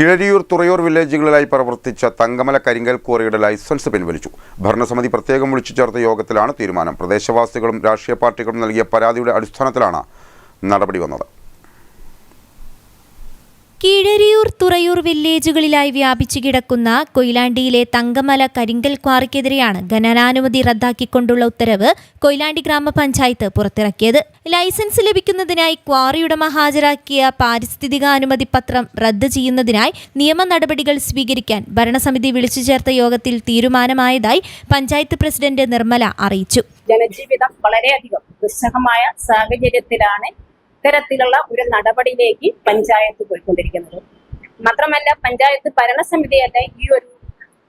കിഴരിയൂർ തുറയൂർ വില്ലേജുകളിലായി പ്രവർത്തിച്ച തങ്കമല കരിങ്കൽ ക്വാറിയുടെ ലൈസൻസ് പിൻവലിച്ചു. ഭരണസമിതി പ്രത്യേകം വിളിച്ചു ചേർത്ത യോഗത്തിലാണ് തീരുമാനം. പ്രദേശവാസികളും രാഷ്ട്രീയ പാർട്ടികളും നൽകിയ പരാതിയുടെ അടിസ്ഥാനത്തിലാണ് നടപടി വന്നത്. കീഴരിയൂർ വില്ലേജുകളിലായി വ്യാപിച്ചു കിടക്കുന്ന കൊയിലാണ്ടിയിലെ തങ്കമല കരിങ്കൽ ക്വാറിക്കെതിരെയാണ് ഖനനാനുമതി റദ്ദാക്കിക്കൊണ്ടുള്ള ഉത്തരവ് കൊയിലാണ്ടി ഗ്രാമപഞ്ചായത്ത് പുറത്തിറക്കിയത്. ലൈസൻസ് ലഭിക്കുന്നതിനായി ക്വാറിയുടമ ഹാജരാക്കിയ പാരിസ്ഥിതിക പാരിസ്ഥിതികാനുമതി പത്രം റദ്ദ് ചെയ്യുന്നതിനായി നിയമ നടപടികൾ സ്വീകരിക്കാൻ ഭരണസമിതി വിളിച്ചു ചേർത്ത യോഗത്തിൽ തീരുമാനമായതായി പഞ്ചായത്ത് പ്രസിഡന്റ് നിർമ്മല അറിയിച്ചു. ജനജീവിതം വളരെയധികം ദുസ്സഹമായ സാഹചര്യത്തിലാണ് ഇത്തരത്തിലുള്ള ഒരു നടപടിയിലേക്ക് പഞ്ചായത്ത് പോയിക്കൊണ്ടിരിക്കുന്നത്. മാത്രമല്ല പഞ്ചായത്ത് ഭരണസമിതിയല്ല ഈ ഒരു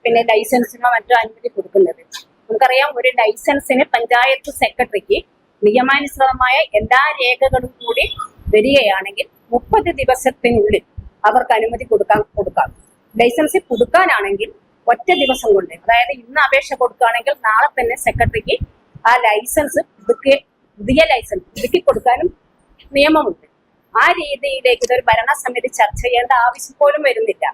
പിന്നെ ലൈസൻസിനോ മറ്റോ അനുമതി കൊടുക്കുന്നത്. നമുക്കറിയാം ഒരു ലൈസൻസിന് പഞ്ചായത്ത് സെക്രട്ടറിക്ക് നിയമാനുസൃതമായ എല്ലാ രേഖകളും കൂടി വരികയാണെങ്കിൽ മുപ്പത് ദിവസത്തിനുള്ളിൽ അവർക്ക് അനുമതി കൊടുക്കാൻ കൊടുക്കാം. ലൈസൻസ് പുതുക്കാനാണെങ്കിൽ ഒറ്റ ദിവസം കൊണ്ട് അതായത് ഇന്ന് അപേക്ഷ കൊടുക്കുകയാണെങ്കിൽ നാളെ തന്നെ സെക്രട്ടറിക്ക് ആ ലൈസൻസ് പുതുക്കി പുതിയ ലൈസൻസ് പുതുക്കി കൊടുക്കാനും നിയമമുണ്ട്. ആ രീതിയിലേക്ക് ഇതൊരു ഭരണസമിതി ചർച്ച ചെയ്യേണ്ട ആവശ്യം പോലും വരുന്നില്ല.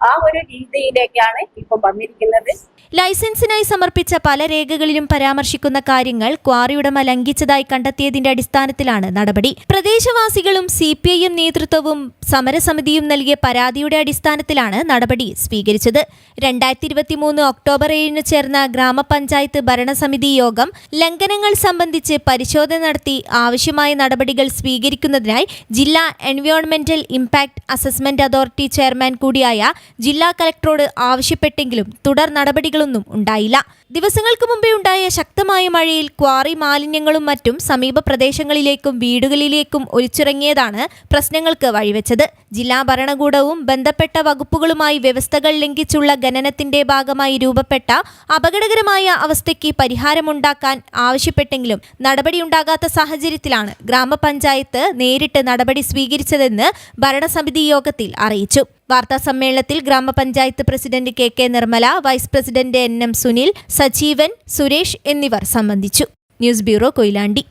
ആ ഒരു രീതിയിലേക്കാണ് ഇപ്പം വന്നിരിക്കുന്നത്. ലൈസൻസിനായി സമർപ്പിച്ച പല രേഖകളിലും പരാമർശിക്കുന്ന കാര്യങ്ങൾ ക്വാറിയുടമ ലംഘിച്ചതായി കണ്ടെത്തിയതിന്റെ അടിസ്ഥാനത്തിലാണ് നടപടി. പ്രദേശവാസികളും സി പി ഐ എം നേതൃത്വവും സമരസമിതിയും നൽകിയ പരാതിയുടെ അടിസ്ഥാനത്തിലാണ് നടപടി സ്വീകരിച്ചത്. രണ്ടായിരത്തി ഇരുപത്തിമൂന്ന് ഒക്ടോബർ ഏഴിന് ചേർന്ന ഗ്രാമപഞ്ചായത്ത് ഭരണസമിതി യോഗം ലംഘനങ്ങൾ സംബന്ധിച്ച് പരിശോധന നടത്തി ആവശ്യമായ നടപടികൾ സ്വീകരിക്കുന്നതിനായി ജില്ലാ എൻവയോൺമെന്റൽ ഇംപാക്ട് അസസ്മെന്റ് അതോറിറ്റി ചെയർമാൻ കൂടിയായ ജില്ലാ കലക്ടറോട് ആവശ്യപ്പെട്ടെങ്കിലും തുടർ നടപടികളൊന്നും ഉണ്ടായില്ല. ദിവസങ്ങൾക്ക് മുമ്പേ ഉണ്ടായ ശക്തമായ മഴയിൽ ക്വാറി മാലിന്യങ്ങളും മറ്റും സമീപ പ്രദേശങ്ങളിലേക്കും വീടുകളിലേക്കും ഒലിച്ചിറങ്ങിയതാണ് പ്രശ്നങ്ങൾക്ക് വഴിവെച്ചത്. ജില്ലാ ഭരണകൂടവും ബന്ധപ്പെട്ട വകുപ്പുകളുമായി വ്യവസ്ഥകൾ ലംഘിച്ചുള്ള ഖനനത്തിന്റെ ഭാഗമായി രൂപപ്പെട്ട അപകടകരമായ അവസ്ഥയ്ക്ക് പരിഹാരമുണ്ടാക്കാൻ ആവശ്യപ്പെട്ടെങ്കിലും നടപടിയുണ്ടാകാത്ത സാഹചര്യത്തിലാണ് ഗ്രാമപഞ്ചായത്ത് നേരിട്ട് നടപടി സ്വീകരിച്ചതെന്ന് ഭരണസമിതി യോഗത്തിൽ അറിയിച്ചു. വാർത്താ സമ്മേളനത്തിൽ ഗ്രാമപഞ്ചായത്ത് president K K Nirmala vice president N M Sunil Sajeevan Suresh എന്നിവർ സംബന്ധിച്ചു. News bureau Koyilandy.